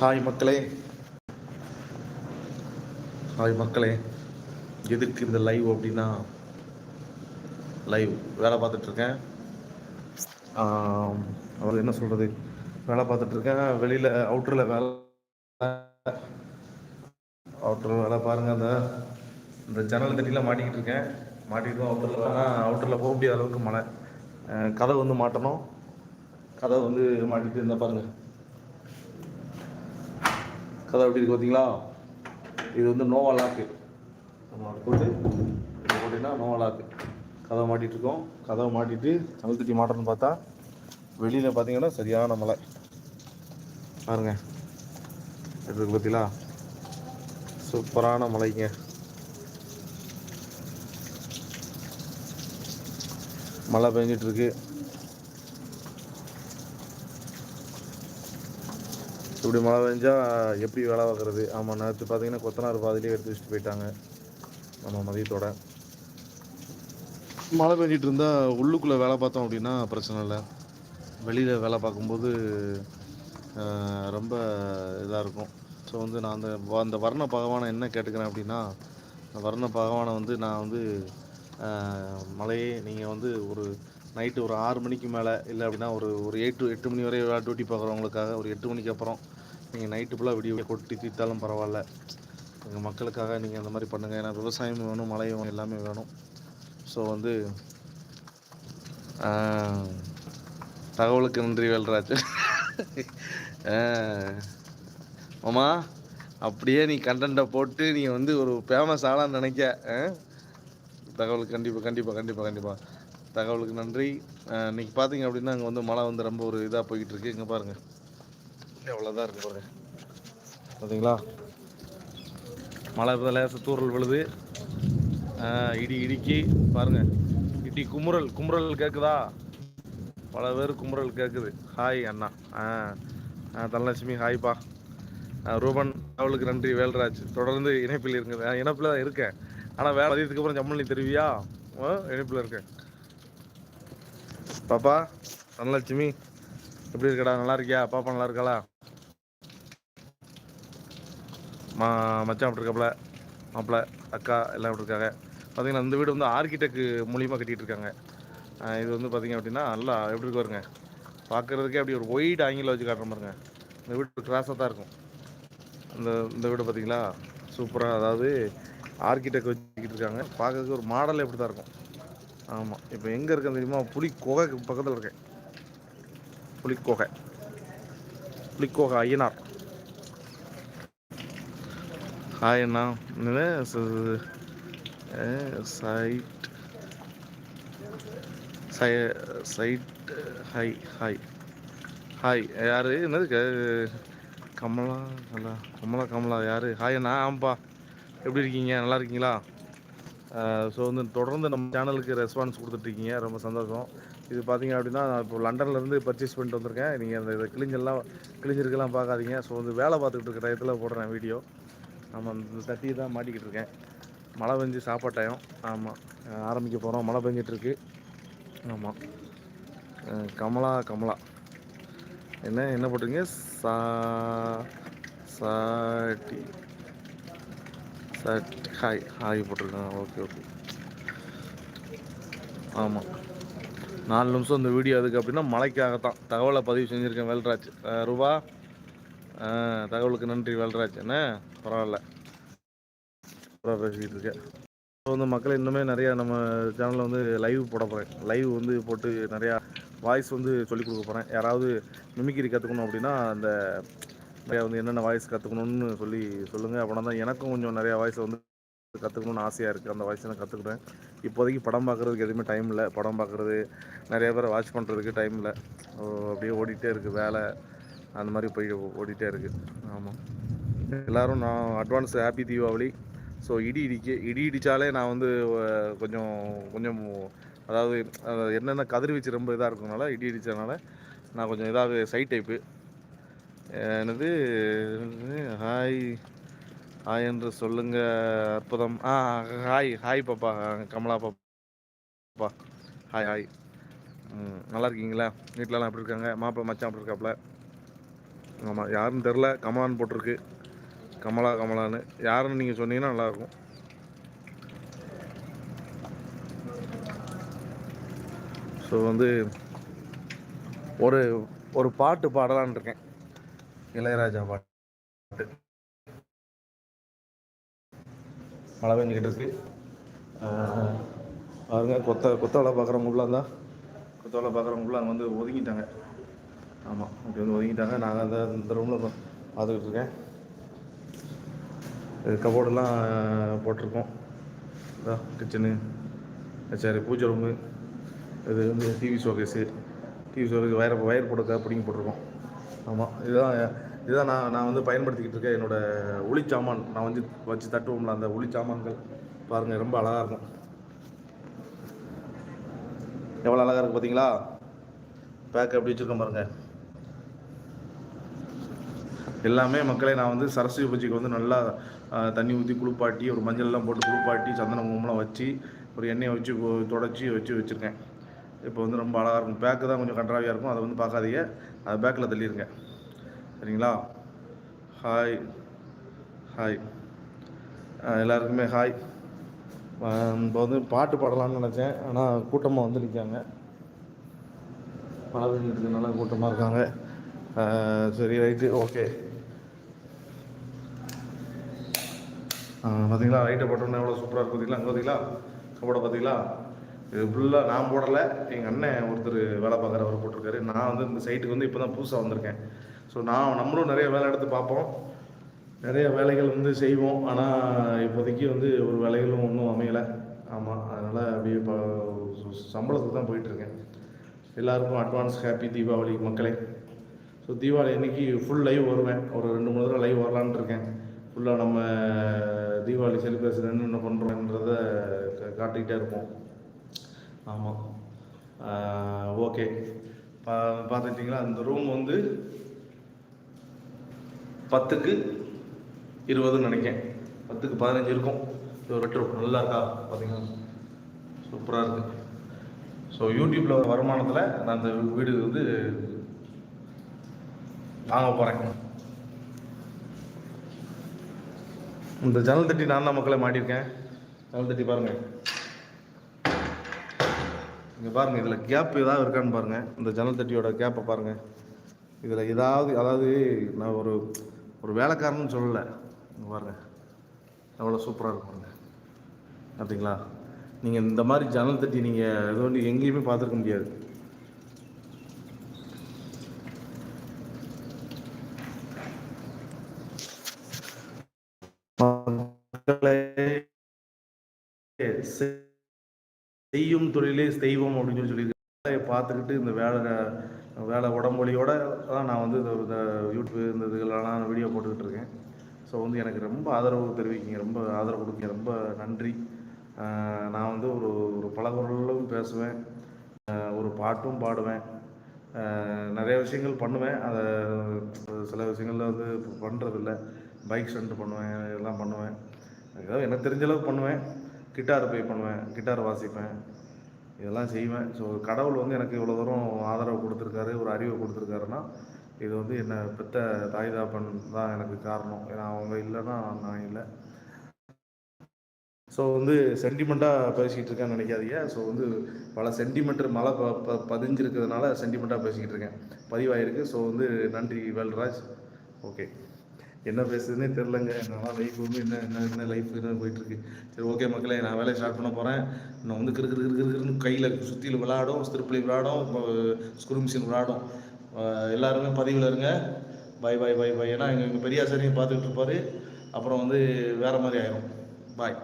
Hi மக்களே. Hi மக்களே. எதுக்கு இந்த லைவ் அப்படின்னா லைவ் வேலை பார்த்துட்ருக்கேன் அவர் என்ன சொல்கிறது வேலை பார்த்துட்ருக்கேன் வெளியில் அவுட்டரில் வேலை அவுட்டரில் வேலை பாருங்கள் அந்த இந்த ஜன்னல் தட்டிலாம் மாட்டிக்கிட்டு இருக்கேன். மாட்டிக்கிட்டு அவுட்டரில் ஆனால் அவுட்டரில் போக முடியாத அளவுக்கு மழை. கதை கதவு வந்து மாட்டணும். கதை வந்து மாட்டிகிட்டு இருந்தால் பாருங்கள் கதை எப்படி இருக்கு பார்த்தீங்களா? இது வந்து நோவா லாக்கு நம்ம போட்டு போட்டிங்கன்னா நோவா லாக்கு கதவை மாட்டிட்டு இருக்கோம். கதவை மாட்டிட்டு தமிழ் தட்டி பார்த்தா வெளியில் பார்த்தீங்கன்னா சரியான மலை பாருங்க. எப்படி இருக்கு பார்த்தீங்களா? சூப்பரான மலைங்க மழை பெஞ்சிட்ருக்கு இப்படி மழை பெஞ்சா எப்படி வேலை பார்க்குறது? ஆமாம் நேற்று பார்த்தீங்கன்னா கொத்தனார் பாதிலே எடுத்து வச்சுட்டு போயிட்டாங்க. நம்ம மதியத்தோட. மழை பெஞ்சிட்டு இருந்தால் உள்ளுக்குள்ளே வேலை பார்த்தோம் அப்படின்னா பிரச்சனை இல்லை. வெளியில் வேலை பார்க்கும்போது ரொம்ப இதாக இருக்கும். ஸோ வந்து நான் அந்த வ- அந்த வர்ண பகவானை என்ன கேட்டுக்கிறேன் அப்படின்னா வர்ண பகவானை வந்து நான் வந்து மலையே நீங்கள் வந்து ஒரு நைட்டு ஒரு ஆறு மணிக்கு மேலே இல்லை அப்படின்னா ஒரு ஒரு எயிட் எட்டு மணி வரை டியூட்டி பார்க்குறவங்களுக்காக ஒரு எட்டு மணிக்கு அப்புறம் நீங்கள் நைட்டு ஃபுல்லாக விடிய கொட்டி தீர்த்தாலும் பரவாயில்ல. எங்கள் மக்களுக்காக நீங்கள் அந்த மாதிரி பண்ணுங்கள் ஏன்னா விவசாயம் வேணும் மழை வேணும் எல்லாமே வேணும். ஸோ வந்து தகவலுக்கு நன்றி வேல்ராஜ். ஆஹ், மாமா அப்படியே நீ கண்டென்ட்டை போட்டு நீ வந்து ஒரு ஃபேமஸ் ஆளான்னு நினைக்க. தகவலுக்கு கண்டிப்பாக கண்டிப்பாக கண்டிப்பாக கண்டிப்பாக தகவலுக்கு நன்றி. ஆஹ், இன்னைக்கு பார்த்தீங்க அப்படின்னா அங்கே வந்து மழை வந்து ரொம்ப ஒரு இதாக போய்கிட்டு இருக்கு இங்கே பாருங்கள் எவ்வளோதான் இருக்கு பாருங்க. பார்த்தீங்களா மழை இப்போ லேசாக தூறல் விழுது. இடி இடிக்கி. பாருங்க. இடி குமுறல். குமுறல் கேட்குதா பல பேர் குமுறல் கேட்குது ஹாய் அண்ணா. ஆ தனலட்சுமி ஹாய்ப்பா. ரூபன் அவளுக்கு நன்றி. வேல்ராஜ். தொடர்ந்து இணைப்பில் இருங்க. ஆ, இணைப்பில் தான் இருக்கேன். ஆனால் வேலை மதியத்துக்கு அப்புறம் ஜம்மல் நீ தெரிவியா? இணைப்பில் இருக்கேன். பாப்பா தனலட்சுமி எப்படி இருக்கடா? நல்லா இருக்கியா? பாப்பா நல்லா இருக்காளா? மா மச்சான் அப்படி இருக்காப்புல மாப்பிள்ள அக்கா எல்லாம் இப்படி இருக்காங்க? பார்த்தீங்கன்னா இந்த வீடு வந்து ஆர்கிடெக்ட் மூலியமாக கட்டிகிட்டு இருக்காங்க. இது வந்து பார்த்தீங்க அப்படின்னா நல்லா எப்படி இருக்கு பாருங்க. பார்க்கறதுக்கே அப்படி ஒரு ஒயிட் ஆங்கில வச்சு காட்டுற பாருங்க இந்த வீடு கிராஸாக தான் இருக்கும். இந்த இந்த வீடு பார்த்தீங்களா சூப்பராக அதாவது ஆர்கிடெக்ட் வச்சுக்கிட்டு இருக்காங்க. பார்க்கறதுக்கு ஒரு மாடல் எப்படி தான் இருக்கும். ஆமாம் இப்போ எங்கே இருக்கேன் தெரியுமா? புலி பக்கத்தில் இருக்கேன். புலிக்கோகை புலிக்கோகை ஐயனார். ஹாய் அண்ணா. சைட் சை சைட் ஹாய் ஹாய் ஹாய் யார்? என்னது? க- கமலா கமலா கமலா கமலா. யார்? ஹாய் அண்ணா. ஆமாப்பா எப்படி இருக்கீங்க? நல்லா இருக்கீங்களா? ஸோ வந்து தொடர்ந்து நம்ம சேனலுக்கு ரெஸ்பான்ஸ் கொடுத்துட்ருக்கீங்க ரொம்ப சந்தோஷம். இது பார்த்தீங்க அப்படின்னா நான் இப்போ லண்டன்லேருந்து பர்ச்சேஸ் பண்ணிட்டு வந்திருக்கேன். நீங்கள் அந்த இதை கிழிஞ்செல்லாம் கிழிஞ்சிருக்கெல்லாம் பார்க்காதீங்க. ஸோ வந்து வேலை பார்த்துக்கிட்டு இருக்க டயத்தில் போடுறேன் வீடியோ. நம்ம இந்த தட்டி தான் மாட்டிக்கிட்டு இருக்கேன். மழை பெஞ்சு சாப்பாட்டாயம் ஆமாம் ஆரம்பிக்க போகிறோம் மழை பெஞ்சிட்ருக்கு ஆமாம் கமலா கமலா. என்ன என்ன போட்டிருங்க சா சாட்டி சாட் ஹாய் ஹாய் போட்டிருக்காங்க. ஓகே ஓகே ஆமாம் நாலு நிமிஷம் இந்த வீடியோ அதுக்கு அப்படின்னா மழைக்காகத்தான். தகவலை பதிவு செஞ்சுருக்கேன் வேல்ராஜ். ரூபா? தகவலுக்கு நன்றி வேல்ராஜ். என்ன? பரவாயில்ல. பேசிக்கிட்டு இருக்கேன். இப்போ வந்து மக்கள் இன்னுமே நிறையா நம்ம சேனலில் வந்து லைவ் போட போகிறேன் லைவ் வந்து போட்டு நிறையா வாய்ஸ் வந்து சொல்லிக் கொடுக்க போகிறேன் யாராவது மிமிக்கிரி கற்றுக்கணும் அப்படின்னா அந்த நிறையா வந்து என்னென்ன வாய்ஸ் கற்றுக்கணும்னு சொல்லி சொல்லுங்கள் அப்படின்னா தான் எனக்கும் கொஞ்சம் நிறையா வாய்ஸ் வந்து கற்றுக்கணும்னு ஆசையாக இருக்குது அந்த வாய்ஸ் நான் கற்றுக்குறேன் இப்போதைக்கு படம் பார்க்குறதுக்கு எதுவுமே டைம் இல்லை. படம் பார்க்குறது நிறைய பேரை வாட்ச் பண்ணுறதுக்கு டைம் இல்லை. ஓ, அப்படியே ஓடிட்டே இருக்குது வேலை அந்த மாதிரி போய் ஓடிட்டே இருக்குது ஆமாம் எல்லோரும் நான் அட்வான்ஸ் ஹாப்பி தீபாவளி. ஸோ இடி இடிக்க இடி இடித்தாலே நான் வந்து கொஞ்சம் கொஞ்சம் அதாவது என்னென்ன கதிர்வீச்சு ரொம்ப இதாக இருக்கிறதுனால இடி இடித்ததுனால நான் கொஞ்சம் இதாக சை டைப்பு என்னது ஹாய் ஹாய் என்று சொல்லுங்க அற்புதம். ஆ ஹாய் ஹாய் பாப்பா கமலா பாப்பா. ஹாய் ஹாய் நல்லா இருக்கீங்களா? வீட்டிலலாம் எப்படி இருக்காங்க? மாப்பிள்ள மச்சான் அப்படி இருக்காப்புல? ஆமாம் யாருன்னு தெரில கமலான்னு போட்டிருக்கு. கமலா கமலான்னு. யாருன்னு நீங்கள் சொன்னீங்கன்னா நல்லாயிருக்கும். ஸோ வந்து ஒரு ஒரு பாட்டு பாடலான் இருக்கேன். இளையராஜா பாட்டு. மழை பெஞ்சிக்கிட்டு இருக்கு. பாருங்க கொத்த கொத்தவளை பார்க்குற பார்க்குறவங்களாம் தான் கொத்தவளை பார்க்குற பார்க்குறவங்களாம் அங்கே வந்து ஒதுங்கிட்டாங்க. ஆமாம் அப்படி வந்து ஒதுங்கிட்டாங்க. நாங்கள் அந்த இந்த ரூமில் பார்த்துக்கிட்டு இருக்கேன். கபோர்டெல்லாம் போட்டிருக்கோம். கிச்சனு சரி பூஜை ரூமு இது வந்து TV showcase TV showcase wire wire போட்டு பிடிங்கி போட்டிருக்கோம். ஆமாம் இதுதான் இதுதான் நான் நான் வந்து பயன்படுத்திக்கிட்டு இருக்கேன். என்னோடய ஒளிச்சாமான் நான் வந்து வச்சு தட்டுவோம்ல அந்த ஒளிச்சாமான்கள் பாருங்கள் ரொம்ப அழகாக இருக்கும். எவ்வளோ அழகாக இருக்குது பார்த்தீங்களா பேக் அப்படி வச்சுருக்கேன் பாருங்கள் எல்லாமே மக்களை நான் வந்து சரஸ்வதி பூஜைக்கு வந்து நல்லா தண்ணி ஊற்றி குளிப்பாட்டி ஒரு மஞ்சள்லாம் போட்டு குளிப்பாட்டி சந்தன குங்குமம்லாம் வச்சு ஒரு எண்ணெயை வச்சு தொடச்சி வச்சு வச்சுருக்கேன். இப்போ வந்து ரொம்ப அழகாக இருக்கும். பேக்கு தான் கொஞ்சம் கன்றாவியாக இருக்கும். அதை வந்து பார்க்காதீங்க. அதை பேக்கில் தள்ளிடுங்க சரிங்களா? ஹாய் ஹாய் எல்லாருக்குமே ஹாய் இப்போ வந்து பாட்டு பாடலாம்னு நினச்சேன். ஆனால் கூட்டமாக வந்து நிற்காங்க மழை பெஞ்சிட்டு கூட்டமாக இருக்காங்க சரி ரைட்டு ஓகே பார்த்தீங்களா லைட்டை போட்டோம்னா எவ்வளோ சூப்பராக இருக்கும் பார்த்தீங்களா அங்கே பார்த்தீங்களா கபோர்டை பார்த்தீங்களா இது ஃபுல்லாக நான் போடலை. எங்கள் அண்ணன் ஒருத்தர் வேலை பார்க்குறவர் போட்டிருக்காரு. நான் வந்து இந்த சைட்டுக்கு வந்து இப்போ தான் புதுசாக வந்திருக்கேன். ஸோ நான் நம்மளும் நிறைய வேலை எடுத்து பார்ப்போம். நிறைய வேலைகள் வந்து செய்வோம். ஆனால் இப்போதைக்கு வந்து ஒரு வேலைகளும் ஒன்றும் அமையலை. ஆமாம் அதனால் அப்படியே இப்போ சம்பளத்துக்கு தான் போயிட்டுருக்கேன். எல்லாருக்கும் அட்வான்ஸ் ஹாப்பி தீபாவளி மக்களே. ஸோ தீபாவளி அன்றைக்கி ஃபுல் லைவ் வருவேன். ஒரு ரெண்டு மூணு தடவை லைவ் வரலான்ட்டு இருக்கேன் ஃபுல்லாக நம்ம தீபாவளி செலிப்ரேஷன் என்னென்ன பண்ணுறோன்றத காட்டிக்கிட்டே இருப்போம். ஆமாம் ஓகே பா பார்த்துட்டிங்களா அந்த ரூம் வந்து பத்துக்கு இருபதுன்னு நினைக்கேன் பத்துக்கு பதினஞ்சு இருக்கும். ஒரு பெட்ரூம் நல்லா இருக்கா? பார்த்தீங்கன்னா சூப்பராக இருக்குது ஸோ யூடியூப்பில் வருமானத்தில் நான் அந்த வீடு வந்து வாங்க போகிறேன் இந்த ஜன்னல் தட்டி நான் தான் மக்களை மாட்டியிருக்கேன். ஜன்னல் தட்டி பாருங்கள் இங்கே பாருங்கள் இதில் கேப் ஏதாவது இருக்கான்னு பாருங்கள் இந்த ஜன்னல் தட்டியோட கேப்பை பாருங்கள் இதில் ஏதாவது அதாவது நான் ஒரு ஒரு வேலைக்காரன்னு சொல்லலை. பாருங்க. எவ்வளோ சூப்பராக இருக்கும் பாருங்க. பார்த்தீங்களா நீங்கள் இந்த மாதிரி ஜன்னல் தட்டி நீங்கள் இது வந்து எங்கேயுமே பார்த்துருக்க முடியாது. செய்யும் தொழிலே தெய்வம் அப்படின்னு சொல்லி பார்த்துக்கிட்டு இந்த வேலை வேலை உடம்பொலியோட தான் நான் வந்து இந்த யூடியூப் இந்த இதுகளெல்லாம் வீடியோ போட்டுக்கிட்டு இருக்கேன் ஸோ வந்து எனக்கு ரொம்ப ஆதரவு தெரிவிக்கிங்க. ரொம்ப ஆதரவு கொடுக்குங்க. ரொம்ப நன்றி. நான் வந்து ஒரு ஒரு பல பேசுவேன். ஒரு பாட்டும் பாடுவேன். நிறைய விஷயங்கள் பண்ணுவேன். அதை சில விஷயங்களில் வந்து பண்ணுறதில்ல பைக் ஸ்டண்ட் பண்ணுவேன். இதெல்லாம் பண்ணுவேன். ஏதாவது எனக்கு தெரிஞ்ச அளவுக்கு பண்ணுவேன். கிட்டார் போய் பண்ணுவேன். கிட்டார் வாசிப்பேன். இதெல்லாம் செய்வேன். ஸோ கடவுள் வந்து எனக்கு இவ்வளோ தூரம் ஆதரவு கொடுத்துருக்காரு ஒரு அறிவை கொடுத்துருக்காருன்னா இது வந்து என்னை பெத்த தாய் தாப்பன் தான் எனக்கு காரணம். ஏன்னா அவங்க இல்லைன்னா நான் இல்லை. ஸோ வந்து சென்டிமெண்ட்டாக பேசிக்கிட்டு இருக்கேன்னு நினைக்காதீங்க. ஸோ வந்து பல சென்டிமெண்ட் மழை ப ப பதிஞ்சிருக்கிறதுனால சென்டிமெண்ட்டாக பேசிக்கிட்டு இருக்கேன். பதிவாயிருக்கு. ஸோ வந்து நன்றி வேல்ராஜ். ஓகே என்ன பேசுதுன்னே தெரிலங்க நல்லா லைஃப் வந்து என்ன என்ன என்ன லைஃப் என்ன போயிட்டுருக்கு. சரி ஓகே மக்களே நான் வேலையை ஸ்டார்ட் பண்ண போகிறேன் நான் வந்து கிரு கிரு கிரு கையில் சுற்றியில் விளாடும் திருப்பலி விளாடும் ஸ்க்ரூ மிஷின் விளாடும் எல்லாருமே பதிவில் இருங்க. பாய் பாய் பாய் பாய் ஏன்னா எங்கள் எங்கள் பெரியாசாரியும் பார்த்துக்கிட்டு இருப்பார். அப்புறம் வந்து வேறு மாதிரி ஆயிரும். பாய்